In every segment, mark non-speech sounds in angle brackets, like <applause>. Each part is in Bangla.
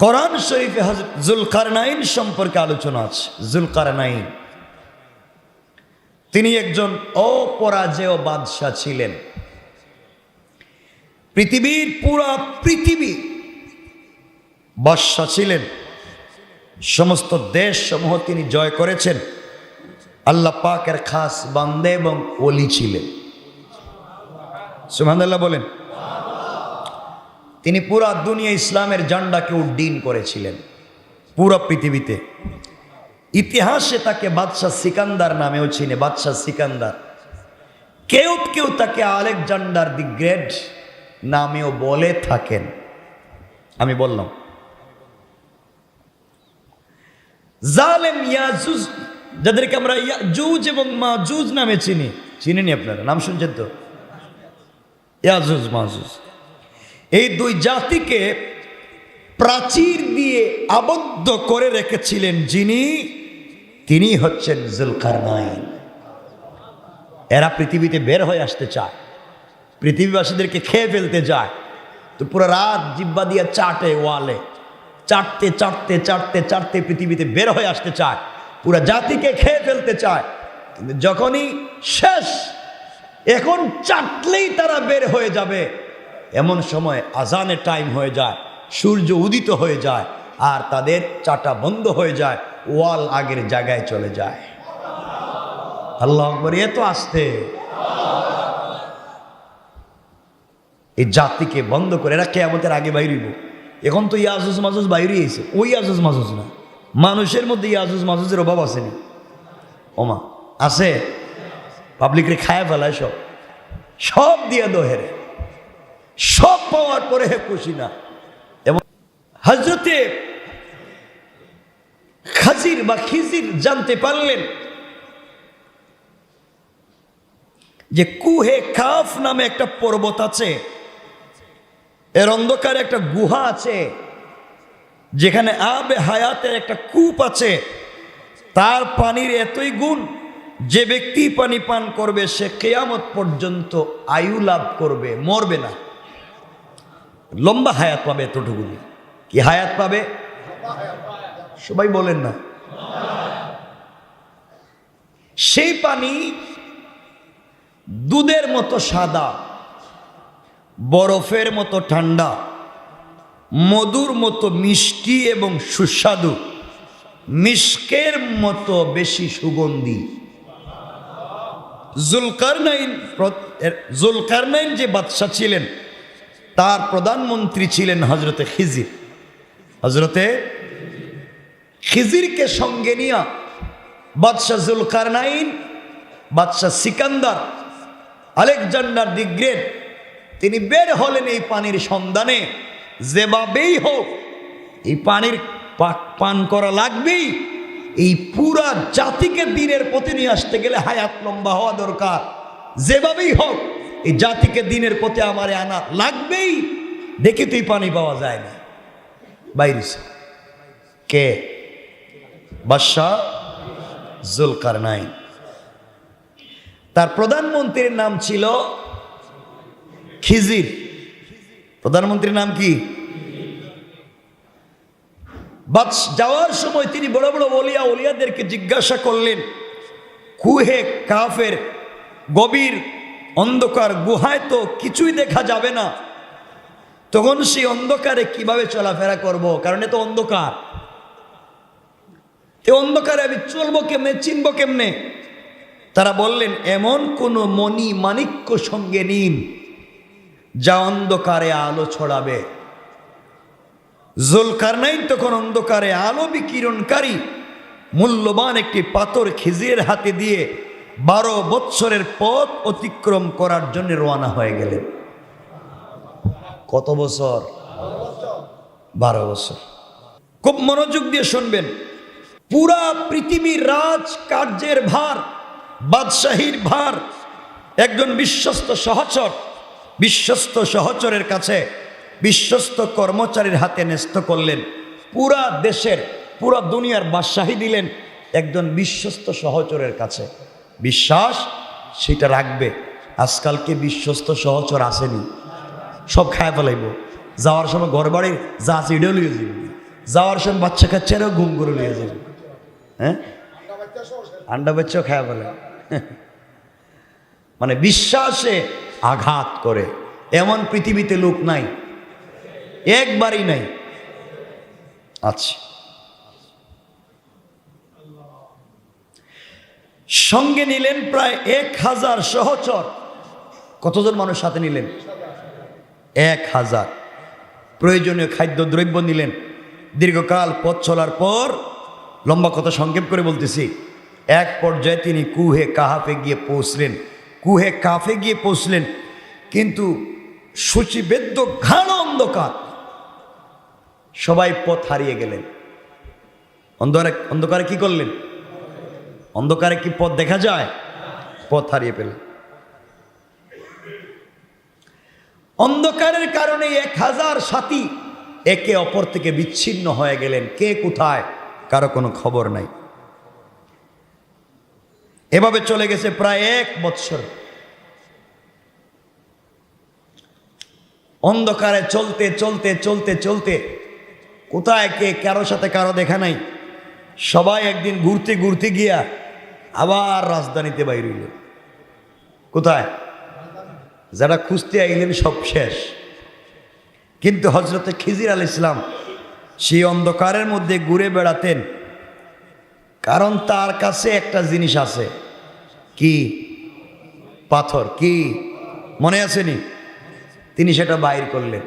কোরআন শরীফে জুলকারনাইন সম্পর্কে আলোচনা আছে। জুলকারনাইন। তিনি একজন অপরাজেয় বাদশাহ ছিলেন। পৃথিবীর পুরা পৃথিবী বাদশাহ ছিলেন। সমস্ত দেশ সমূহ তিনি জয় করেছেন। আল্লাহ পাকের খাস বান্দে এবং ওলি ছিলেন। সুহান্দাল্লাহ বলেন। তিনি পুরা দুনিয়া ইসলামের জান্ডাকে উড্ডীন করেছিলেন, পুরো পৃথিবীতে। ইতিহাসে তাকে বাদশাহ সিকান্দার নামেও চিনে, বাদশাহ সিকান্দার। কেউ কেউ তাকে আলেকজান্ডার দি গ্রেট নামেও বলে থাকেন। আমি বললাম, জালেম ইয়াজুজ, যাদেরকে আমরা ইয়াজুজ এবং মাজুজ নামে চিনি চিনেনি আপনারা, নাম শুনছেন তো? ইয়াজুজ মাজুজ। এই দুই জাতিকে প্রাচীর দিয়ে আবদ্ধ করে রেখেছিলেন যিনি, তিনি হচ্ছেন জুলকারনাইন। এরা পৃথিবীতে বের হয়ে আসতে চায়, পৃথিবীবাসীদেরকে খেয়ে ফেলতে যায়। তো পুরো রাত জিব্বা দিয়ে চাটে ওয়ালে, চাটতে চাটতে চাটতে চাটতে পৃথিবীতে বের হয়ে আসতে চায়। পুরো জাতিকে খেয়ে ফেলতে চায়। কিন্তু যখনই শেষ, এখন চাটলেই তারা বের হয়ে যাবে। এমন সময় আজানের টাইম হয়ে যায়, সূর্য উদিত হয়ে যায়, আর তাদের চাটা বন্ধ হয়ে যায়, ওয়াল আগের জায়গায় চলে যায়। আল্লাহ আকবর, এ তো আসতে এই জাতিকে বন্ধ করে, এরা কেয়ামতের আগে বাইরিব এখন তো ইয়াজুজ মাজুজ বাইরে এসে ওই ইয়াজুজ মাজুজ না। মানুষের মধ্যে ইয়াজুজ মাজুজের অভাব আসেনি ওমা, আছে। পাবলিকরে খায় ফেলায় সব। সব দিয়ে দোহেরে। সব পাওয়ার পরে হে খুশি না। এবং হজরতে খাজির বা খিজির জানতে পারলেন যে কুহে কাফ নামে একটা পর্বত আছে। এর অন্ধকারে একটা গুহা আছে। যেখানে আবে হায়াতের একটা কূপ আছে। তার পানির এতই গুণ, যে ব্যক্তি পানি পান করবে, সে কেয়ামত পর্যন্ত আয়ু লাভ করবে, মরবে না। লম্বা হায়াত পাবে এতটুকুনি। কি হায়াত পাবে? সবাই বলেন না। সেই পানি দুধের মতো সাদা, বরফের মতো ঠান্ডা, মধুর মতো মিষ্টি এবং সুস্বাদু, মিষ্কের মতো বেশি সুগন্ধি। জুলকারনাইন জুলকারনাইন যে বাদশাহ ছিলেন তার প্রধানমন্ত্রী ছিলেন হজরতে খিজির। হজরতে খিজিরকে সঙ্গে নিয়া বাদশাহ জুলকারনাইন, বাদশাহ সিকান্দার, আলেকজান্ডার দি গ্রেট, তিনি বের হলেন এই পানির সন্ধানে। যেভাবেই হোক, এই পানির পান করা লাগবেই। এই পুরা জাতিকে দিনের পথে নিয়ে আসতে গেলে হায়াত লম্বা হওয়া দরকার। যেভাবেই হোক এই জাতিকে দিনের পথে আমারে আনা লাগবেই, দেখি তুই পানি পাওয়া যায় না। বাইরে কে? বাদশাহ জুলকার নাই তার প্রধানমন্ত্রীর নাম ছিল খিজির। প্রধানমন্ত্রীর নাম কি? যাওয়ার সময় তিনি বড় বড় ওলিয়া ওলিয়াদেরকে জিজ্ঞাসা করলেন, কুহে কাফের গভীর অন্ধকার গুহায় তো কিছুই দেখা যাবে না। তখন সেই অন্ধকারে কীভাবে চলাফেরা করব? কারণ এ তো অন্ধকার। এ অন্ধকারে আমি চলবো কেমনে, চিনবো কেমনে? তারা বললেন, এমন কোনো মণি মাণিক্য সঙ্গে নিন, যা অন্ধকারে আলো ছড়াবে। জুলকারনাইন তখন অন্ধকারে আলো বিকিরণকারী, মূল্যবান একটি পাথর খিজির হাতে দিয়ে বারো বৎসরের পথ অতিক্রম করার জন্য রওনা হয়ে গেলেন। কত বছর? বারো বছর। খুব মনোযোগ দিয়ে শুনবেন। পুরা পৃথিবীর রাজ কার্যের ভার, বাদশাহীর ভার, একজন বিশ্বস্ত সহচর, বিশ্বস্ত সহচরের কাছে বিশ্বস্ত কর্মচারীর হাতে ন্যস্ত করলেন। পুরা দেশের, পুরা দুনিয়ার বাদশাহী দিলেন একজন বিশ্বস্ত সহচরের কাছে। বিশ্বাস, সেটা রাখবে। আজকালকে বিশ্বস্ত সহচর আসেনি। সব খায় ফেলাইব। যাওয়ার সময় ঘর বাড়ির যা আছে এটাও লিয়ে যাবে যাওয়ার সময় বাচ্চা কাচ্চারাও ঘুম করে নিয়ে যাবে হ্যাঁ? আন্ডা বাচ্চাও খায়া বলে <laughs> মানে বিশ্বাসে আঘাত করে। এমন পৃথিবীতে লোক নাই। একবারই নাই। আচ্ছা। সঙ্গে নিলেন প্রায় এক হাজার সহচর। কতজন মানুষ সাথে নিলেন? এক হাজার। প্রয়োজনীয় খাদ্য, দ্রব্য নিলেন। দীর্ঘকাল পথ চলার পর লম্বা কথা সংক্ষেপ করে বলতেছি। এক পর্যায়ে তিনি কুহে কাহাফে গিয়ে পৌঁছলেন। কুহে কাফে গিয়ে পৌঁছলেন। কিন্তু সূচিবেদ্য ঘাণ অন্ধকার। সবাই পথ হারিয়ে গেলেন। অন্ধকারে অন্ধকারে কি করলেন? অন্ধকারে কি পথ দেখা যায়? পথ হারিয়ে ফেলে। অন্ধকারের কারণে এক হাজার সাথী একে অপর থেকে বিচ্ছিন্ন হয়ে গেলেন। কে কোথায়? কারও কোনো খবর নাই। এভাবে চলে গেছে প্রায় এক বৎসর। অন্ধকারে চলতে চলতে চলতে চলতে কোথায় কে? কারোর সাথে কারও দেখা নাই। সবাই একদিন ঘুরতে ঘুরতে গিয়া আবার রাজধানীতে বাইর হইল। কোথায়? যারা খুঁজতে আইলেন সব শেষ। কিন্তু হজরতে খিজির আল ইসলাম সেই অন্ধকারের মধ্যে ঘুরে বেড়াতেন। কারণ তার কাছে একটা জিনিস আছে। কি? পাথর। কি? মনে আছেনি তিনি সেটা বাইর করলেন।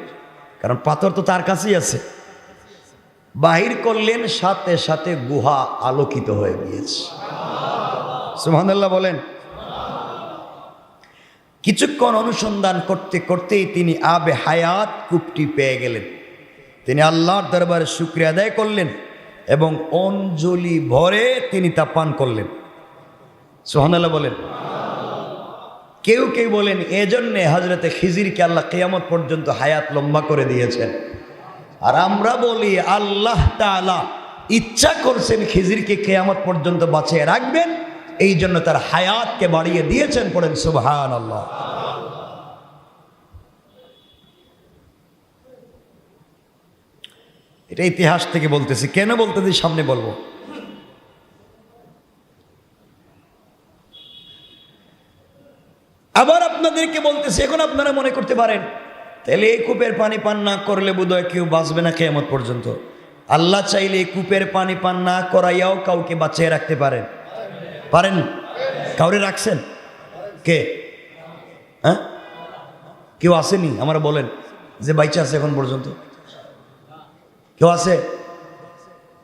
কারণ পাথর তো তার কাছেই আছে। বাহির করলেন, সাথে সাথে গুহা আলোকিত হয়ে গিয়েছে। সুহানাল্লাহ বলেন, কিছুক্ষণ অনুসন্ধান করতে করতেই তিনি আবে হায়াত কূপটি পেয়ে গেলেন। তিনি আল্লাহর দরবারে শুক্রিয়া আদায় করলেন এবং অঞ্জলি ভরে তিনি তা পান করলেন। সোহানাল্লাহ বলেন, কেউ কেউ বলেন, এজন্যে হজরতে খিজিরকে আল্লাহ কেয়ামত পর্যন্ত হায়াত লম্বা করে দিয়েছেন। আর আমরা বলি আল্লাহ তাআলা ইচ্ছা করছেন খিজিরকে কেয়ামত পর্যন্ত বাঁচিয়ে রাখবেন। এই জন্য তার হায়াতকে বাড়িয়ে দিয়েছেন পড়েন সুবহান আল্লাহ এটা ইতিহাস থেকে বলতেছি। কেন বলতেছি সামনে বলব। আবার আপনাদেরকে বলতেছি, এখন আপনারা মনে করতে পারেন তাহলে এই কূপের পানি পান না করলে বোধহয় কেউ বাঁচবে না কেয়ামত পর্যন্ত। আল্লাহ চাইলে এই কূপের পানি পান না করাইয়াও কাউকে বাঁচিয়ে রাখতে পারেন। পারেন? কাউরে রাখছেন? কে? হ্যাঁ? কেউ আসেনি? আমরা বলেন। যে বাইচা আছে এখন পর্যন্ত। কেউ আছে?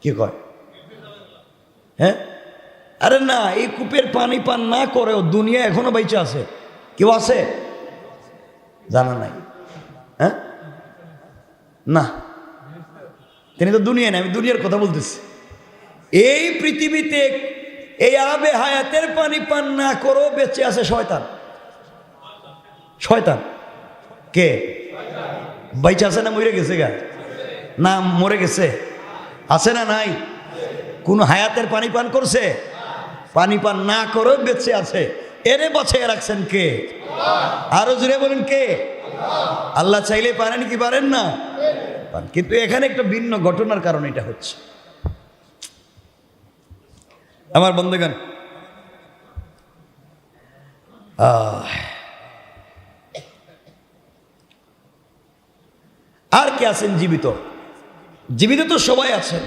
কি কয়? হ্যাঁ? আরে না, এই কূপের পানি পান না করেও দুনিয়া এখনও বাইচা আছে। কেউ আছে? জানা নাই। হ্যাঁ? না। তিনি তো দুনিয়া নেই, আমি দুনিয়ার কথা বলতেছি। এই পৃথিবীতে এই আবে হায়াতের পানি পান না করো বেঁচে আছে শয়তান। শয়তান। কে? বাইচা আছে না মরে গেছে গা? না, মরে গেছে। আছে না নাই? কোন হায়াতের পানি পান করছে? পানি পান না করো বেঁচে আছে। এরে বাছাই রাখছেন কে? আরও জুড়ে বলেন কে? আল্লাহ চাইলে পারেন কি পারেন না? কিন্তু এখানে একটা ভিন্ন ঘটনার কারণে এটা হচ্ছে। আমার বন্ধুগান আর কে আছেন জীবিত? জীবিত তো সবাই আছেন।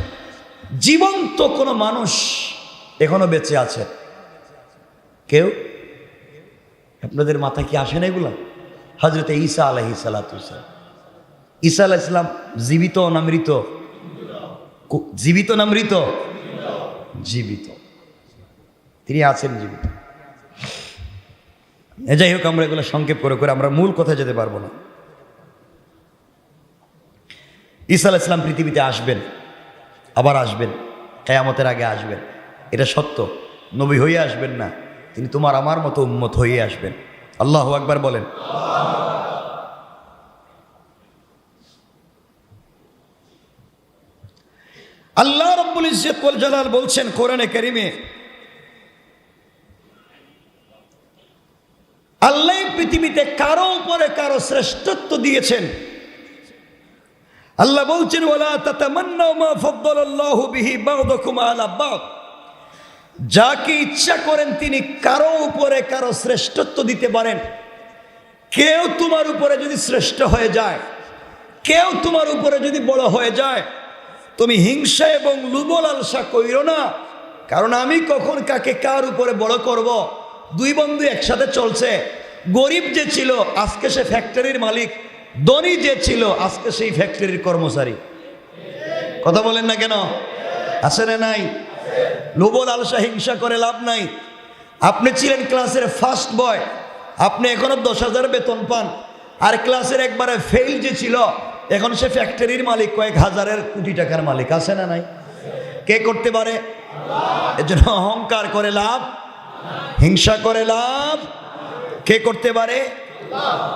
জীবন্ত কোনো মানুষ এখনও বেঁচে আছে। কেউ? আপনাদের মাথায় কি আসে না এগুলো? হজরত ঈসা আলহি সালাতুসালাম ঈসা আলাহ ইসলাম জীবিত না মৃত? জীবিত না মৃত? জীবিত। তিনি আছেন জীবিত। যাই হোক, আমরা এগুলো সংক্ষেপ করে করে আমরা মূল কথায় যেতে পারব না। ঈসা আলাহ ইসলাম পৃথিবীতে আসবেন, আবার আসবেন, কেয়ামতের আগে আসবেন। এটা সত্য। নবী হয়ে আসবেন না, তিনি তোমার আমার মতো উন্মত হয়ে আসবেন। আল্লাহ একবার বলেন। আল্লাহ রব্বুল ইজ্জত ওয়াল জালাল বলছেন কোরআনে কারিমে, আল্লাহ পৃথিবীতে কারও উপরে কারও শ্রেষ্ঠত্ব দিয়েছেন। আল্লাহ বলছেন ওলা তাতামান্নাউ মা ফাদ্দালাল্লাহু বিহি বা'দাকুম আলা বা'দ। যাকে ইচ্ছা করেন তিনি কারও উপরে কারও শ্রেষ্ঠত্ব দিতে পারেন। কেউ তোমার উপরে যদি শ্রেষ্ঠ হয়ে যায়, কেউ তোমার উপরে যদি বড় হয়ে যায়, তুমি হিংসা এবং লুবল আলসা কইরো না, কারণ আমি কখন কাকে কার উপরে বড় করব। দুই বন্ধু একসাথে চলছে। গরিব যে ছিল, আজকে সে ফ্যাক্টরির মালিক। ধনী যে ছিল, আজকে সেই ফ্যাক্টরির কর্মচারী। কথা বলেন না কেন? আছে না নাই? লোবল আলসা হিংসা করে লাভ নাই। আপনি ছিলেন ক্লাসের ফার্স্ট বয় আপনি এখনও দশ হাজার বেতন পান। আর ক্লাসের একবারে ফেল যে ছিল, এখন সে ফ্যাক্টরির মালিক কয়েক হাজারের কোটি টাকার মালিক। আছে না নাই? কে করতে পারে? এজন্য অহংকার করে লাভ। হিংসা করে লাভ। কে করতে পারে?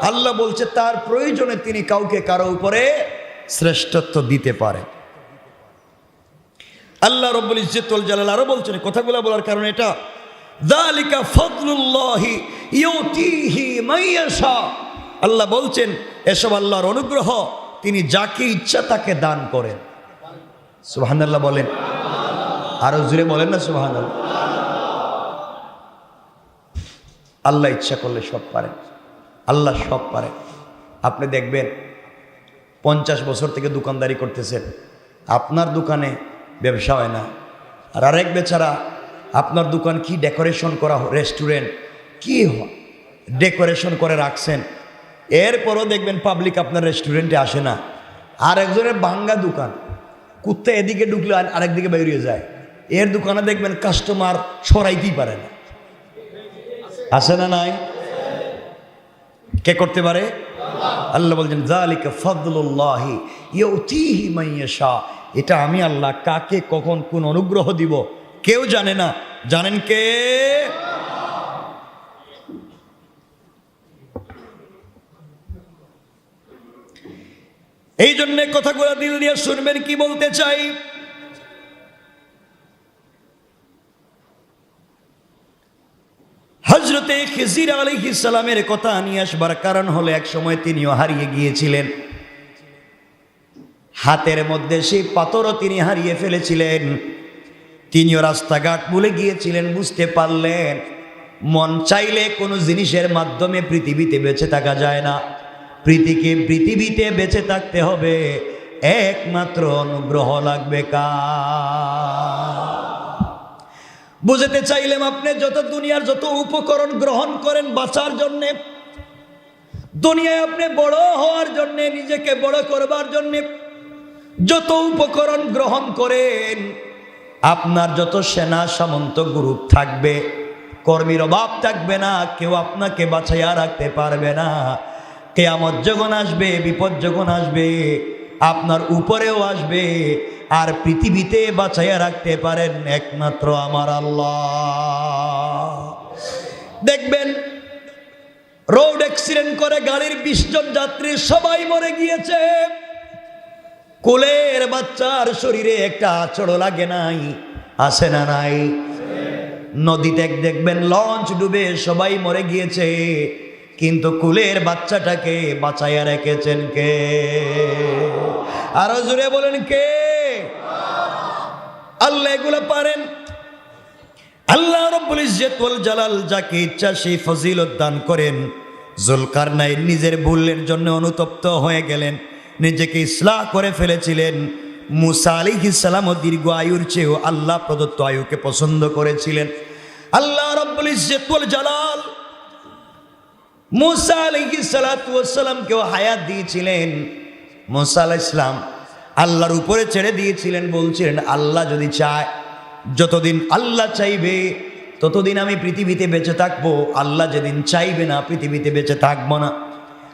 আল্লাহ বলছে, তার প্রয়োজনে তিনি কাউকে কারও উপরে শ্রেষ্ঠত্ব দিতে পারে। আল্লাহ রব্বুল ইজ্জতুল জালাল আরও বলছেন কথাগুলো বলার কারণ এটা। ইউতিহি মাইয়াশা আল্লাহ বলছেন, এসব আল্লাহর অনুগ্রহ, তিনি যাকে ইচ্ছা তাকে দান করেন। সুবহানাল্লাহ বলেন। আরও জুড়ে বলেন না সুবহানাল্লাহ। আল্লাহ ইচ্ছা করলে সব পারেন। আল্লাহ সব পারেন। আপনি দেখবেন, পঞ্চাশ বছর থেকে দোকানদারি করতেছেন। আপনার দোকানে ব্যবসা হয় না আর আরেক বেচারা, আপনার দোকান কি ডেকোরেশন করা রেস্টুরেন্ট? কি ডেকোরেশন করে রাখছেন? এরপরও দেখবেন পাবলিক আপনার রেস্টুরেন্টে আসে না। আর একজনের ভাঙ্গা দোকান। কুত্তা এদিকে ঢুকলে আর আরেকদিকে বেরিয়ে যায়। এর দোকানে দেখবেন কাস্টমার সরাইতেই পারে না। আসে না নাই? কে করতে পারে? আল্লাহ বলছেন, জালিকা ফদলুল্লাহি ইউতিহি মাইয়াশা এটা আমি আল্লাহ কাকে কখন কোন অনুগ্রহ দিব? কেউ জানে না। জানেন কে? এই জন্য কথাগুলো দিল দিয়ে শুনবেন কি বলতে চাই? হজরতে খিজির আলী সালামের কথা নিয়ে আসবার কারণ হলো, এক সময় তিনিও হারিয়ে গিয়েছিলেন। হাতের মধ্যে সেই পাথরও তিনি হারিয়ে ফেলেছিলেন। তিনিও রাস্তাঘাট ভুলে গিয়েছিলেন, বুঝতে পারলেন। মন চাইলে কোনো জিনিসের মাধ্যমে পৃথিবীতে বেঁচে থাকা যায় না। পৃথিবীকে পৃথিবীতে বেঁচে থাকতে হবে। একমাত্র অনুগ্রহ লাগবে কা বুঝতে চাইলাম আপনি যত দুনিয়ার যত উপকরণ গ্রহণ করেন বাঁচার জন্যে, দুনিয়ায় আপনি বড় হওয়ার জন্যে, নিজেকে বড় করবার জন্যে যত উপকরণ গ্রহণ করেন, আপনার যত সেনা সামন্ত গ্রুপ থাকবে, কর্মীর অভাব থাকবে না, কেউ আপনাকে বাছাইয়া রাখতে পারবে না। কেয়ামত যখন আসবে, বিপদ যখন আসবে, আপনার উপরেও আসবে, আর পৃথিবীতে বাঁচাইয়া রাখতে পারেন একমাত্র আমার আল্লাহ। দেখবেন, রোড অ্যাক্সিডেন্ট করে গাড়ির বিশ জন যাত্রী সবাই মরে গিয়েছে। কোলের বাচ্চার শরীরে একটা আচড় লাগে নাই আসে না নাই? নদীতে দেখবেন লঞ্চ ডুবে সবাই মরে গিয়েছে, কিন্তু কুলের বাচ্চাটাকে বাঁচাইয়া রেখেছেন কে? আরও জুড়ে বলেন কে? আল্লাহ এগুলো পারেন। আল্লাহ রব্বুল ইজ্জতুল জালাল যাকে ইচ্ছা সেই ফজিলত দান করেন। জুলকারনাইন নিজের ভুলের জন্য অনুতপ্ত হয়ে গেলেন। নিজেকে ইসলাহ করে ফেলেছিলেন। মুসা আলী ইসালামও দীর্ঘ আয়ুর চেয়েও আল্লাহ প্রদত্ত আয়ুকে পছন্দ করেছিলেন। আল্লাহ রব্বুল ইজ্জতুল জালাল মুসা আলী সালাতামকেও হায়াত দিয়েছিলেন। মুসা আলাহ ইসলাম আল্লাহর উপরে ছেড়ে দিয়েছিলেন, বলছিলেন, আল্লাহ যদি চায়, যতদিন আল্লাহ চাইবে, ততদিন আমি পৃথিবীতে বেঁচে থাকব। আল্লাহ যেদিন চাইবে না, পৃথিবীতে বেঁচে থাকব না।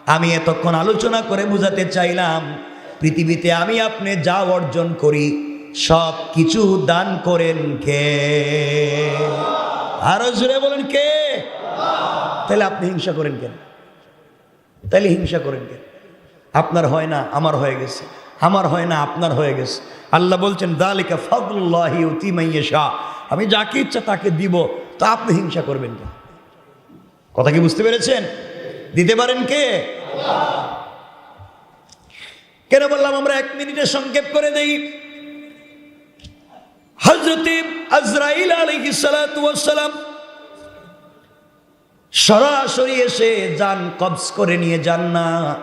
আমি এতক্ষণ আলোচনা করে বুঝাতে চাইলাম, পৃথিবীতে আমি আপনি যা অর্জন করি, সব কিছু দান করেন কে? আরও জুড়ে বলেন কে? তাহলে আপনি হিংসা করেন কেন? তাহলে হিংসা করেন কেন? আপনার হয় না, আমার হয়ে গেছে। আমার হয় না, আপনার হয়ে গেছে। আল্লাহ বলছেন, দালিকা ফদুল্লাহি শাহ আমি যাকে ইচ্ছা তাকে দিব, তা আপনি হিংসা করবেন কেন? কথা কি বুঝতে পেরেছেন? দিতে পারেন কে? কেন বললাম আমরা এক মিনিটে সংক্ষেপ করে দেই? হজরতে আজরাইল আলাইহিস সালাম সরাসরি এসে যান, কবজ করে নিয়ে যান না।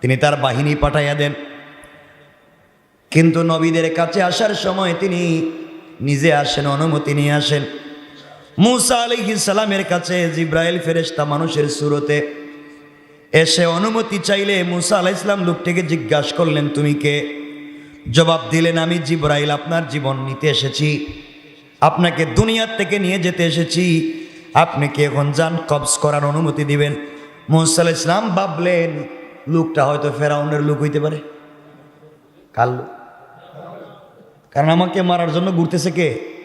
তিনি তার বাহিনী পাঠাইয়া দেন। কিন্তু নবীদের কাছে আসার সময় তিনি নিজে আসেন, অনুমতি নিয়ে আসেন। মুসা আলাইহি সালামের কাছে জিব্রাইল ফেরেশতা মানুষের সুরতে এসে অনুমতি চাইলে মুসা আলাহ ইসলাম লোকটিকে জিজ্ঞাসা করলেন, তুমি কে? জবাব দিলেন, আমি জিব্রাইল, আপনার জীবন নিতে এসেছি। আপনাকে দুনিয়ার থেকে নিয়ে যেতে এসেছি। আপনি কি এখন যান? কবজ করার অনুমতি দিবেন। আলাহ ইসলাম ভাবলেন, লোকটা হয়তো ফেরাউনের লোক হইতে পারে। কাল কারণ আমাকে মারার জন্য ঘুরতেছে কে?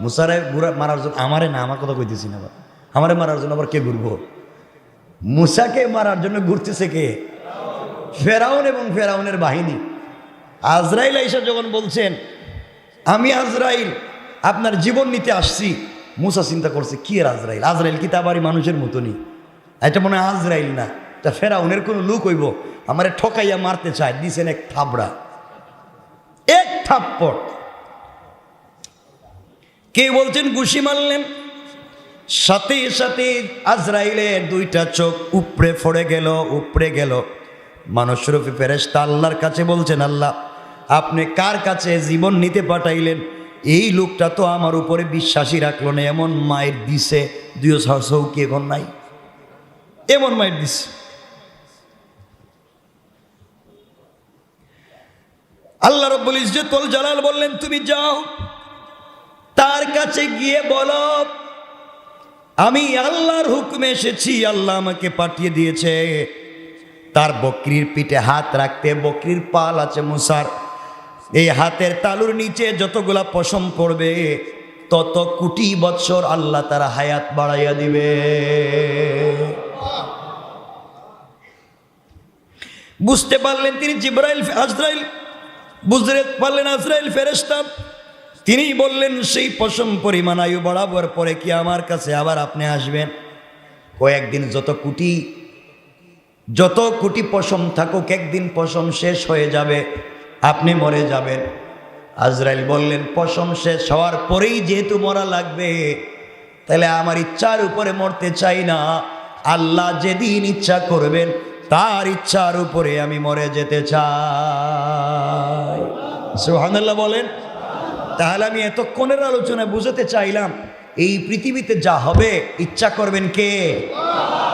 মুসারে ঘুরা মারার জন্য আমারে না, আমার কথা কইতেছি না আবার। আমারে মারার জন্য আবার কে ঘুরবো? মুসাকে মারার জন্য ঘুরতেছে কে? ফেরাউন এবং ফেরাউনের বাহিনী। আজরাইল আইসা যখন বলছেন, আমি আজরাইল, আপনার জীবন নিতে আসছি। মুসা চিন্তা করছে, কি এর আজরাইল? আজরাইল কি তা মানুষের মতনই? এটা মনে হয় আজরাইল না। তা ফেরাউনের কোনো লুক হইব? আমারে ঠকাইয়া মারতে চায়। দিছেন এক থাবড়া এক থাপ্পড়। কে বলছেন ঘুষি মারলেন? সাথে সাথে আজরাইলের দুইটা চোখ উপড়ে ফড়ে গেল, উপড়ে গেল। মানুষ রূপে ফেরেস্তা আল্লাহর কাছে বলছেন, আল্লাহ, আপনি কার কাছে জীবন নিতে পাঠাইলেন? এই লোকটা তো আমার উপরে বিশ্বাসী রাখল না। এমন মায়ের দিছে দুই সৌকি এখন নাই। এমন মায়ের দিছে। আল্লাহ রব্বুল ইজ্জতুল জালাল বললেন, তুমি যাও। তার কাছে গিয়ে বলো, আমি আল্লাহর হুকুমে এসেছি, আল্লাহ আমাকে পাঠিয়ে দিয়েছে। তার বকরির পিঠে হাত রাখতে, বকরির পাল আছে মুসার, এই হাতের তালুর নিচে যতগুলা পশম পড়বে, তত কোটি বৎসর আল্লাহ তারা হায়াত বাড়াইয়া দিবে। বুঝতে পারলেন তিনি জিব্রাইল, আজরাইল, বুঝতে পারলেন আজরাইল ফেরেস্তা তিনি বললেন, সেই পশম পরিমাণ আয়ু বাড়াবার পরে কি আমার কাছে আবার আপনি আসবেন? কয়েকদিন যত কুটি যত কুটি পশম থাকুক, একদিন পশম শেষ হয়ে যাবে, আপনি মরে যাবেন। আজরাইল বললেন, পশম শেষ হওয়ার পরেই যেহেতু মরা লাগবে, তাহলে আমার ইচ্ছার উপরে মরতে চাই না। আল্লাহ যেদিন ইচ্ছা করবেন, তার ইচ্ছার উপরে আমি মরে যেতে চাই। সুহানাল্লাহ বলেন তাহলে আমি এতক্ষণের আলোচনায় বুঝাতে চাইলাম এই পৃথিবীতে যা হবে ইচ্ছা করবেন কে?